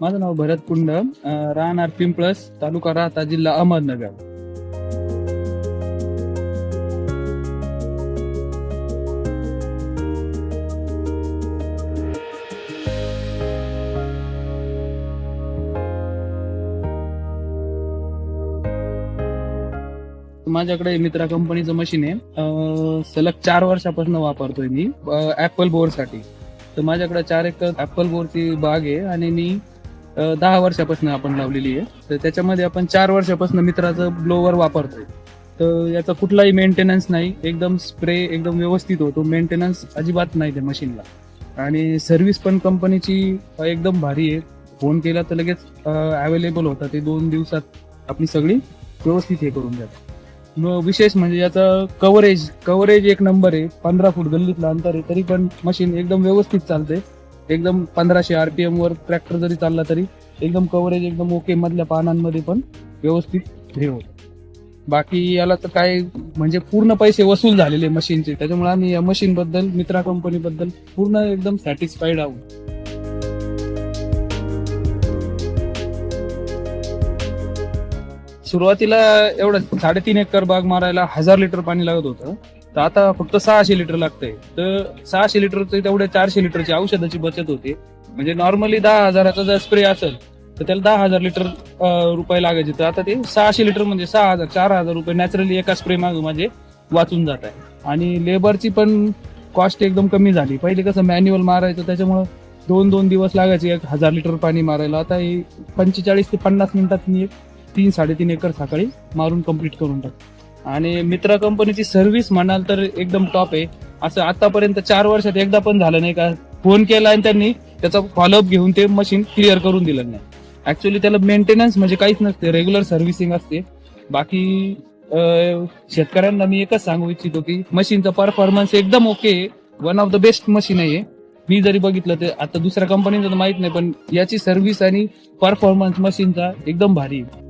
माझं नाव भरत कुंड. राहणार पिंपळस तालुका राहता जिल्हा अहमदनगर. माझ्याकडे मित्रा कंपनीचं मशीन आहे. सलग चार वर्षापासून वापरतोय मी ऍपल बोरसाठी. तर माझ्याकडे चार एकर ऍपल बोरची बाग आहे आणि मी दहा वर्षापासून आपण लावलेली आहे. तर त्याच्यामध्ये आपण चार वर्षापासून मित्राचं ब्लोवर वापरतोय. तर याचा कुठलाही मेंटेनन्स नाही. एकदम स्प्रे एकदम व्यवस्थित होतो. मेंटेनन्स अजिबात नाही त्या मशीनला आणि सर्व्हिस पण कंपनीची एकदम भारी आहे. फोन केला तर लगेच अवेलेबल होता ते दोन दिवसात आपली सगळी व्यवस्थित हे करून द्या मग विशेष म्हणजे याचं कव्हरेज कव्हरेज एक नंबर आहे. पंधरा फूट गल्लीतलं अंतर आहे. तरी पण मशीन एकदम व्यवस्थित चालते एकदम पंधराशे आरपीएम वर ट्रॅक्टर जरी चालला तरी एकदम कव्हरेज एकदम ओके मधल्या पानांमध्ये पण व्यवस्थित हे होत. बाकी याला तर काय म्हणजे पूर्ण पैसे वसूल झालेले मशीनचे त्याच्यामुळे आम्ही या मशीन बद्दल मित्रा कंपनी बद्दल पूर्ण एकदम सॅटिस्फाईड आहोत. सुरुवातीला एवढं साडेतीन एकर बाग मारायला हजार लिटर पाणी लागत होतं. तर आता फक्त सहाशे लिटर लागतंय. तर सहाशे लिटरचं तेवढ्या चारशे लिटरची औषधाची बचत होते. म्हणजे नॉर्मली दहा हजाराचा जर स्प्रे असेल तर त्याला दहा हजार लिटर रुपये लागायचे. तर आता ते सहाशे लिटर म्हणजे सहा हजार चार हजार रुपये नॅचरली एका स्प्रे मागे माझे वाचून जात आहे. आणि लेबरची पण कॉस्ट एकदम कमी झाली. पहिले कसं मॅन्युअल मारायचं त्याच्यामुळं दोन दोन दिवस लागायचे एक हजार लिटर पाणी मारायला. आता पंचेचाळीस ते पन्नास मिनिटात मी एक तीन साडेतीन एकर सकाळी मारून कंप्लीट करून टाकतो. आणि मित्रा कंपनीची सर्व्हिस म्हणाल तर एकदम टॉप आहे. असं आतापर्यंत चार वर्षात एकदा पण झालं नाही का? फोन केला आणि त्यांनी त्याचा फॉलोअप घेऊन ते मशीन क्लिअर करून दिलं नाही. ऍक्च्युली त्याला मेंटेनन्स म्हणजे काहीच नसते रेग्युलर सर्व्हिसिंग असते. बाकी शेतकऱ्यांना मी एकच सांगू इच्छितो की मशीनचा परफॉर्मन्स एकदम okay one of the best machine आहे मी जरी बघितलं तर आता दुसऱ्या कंपनीचं तर माहीत नाही पण याची सर्व्हिस आणि परफॉर्मन्स मशीनचा एकदम भारी आहे.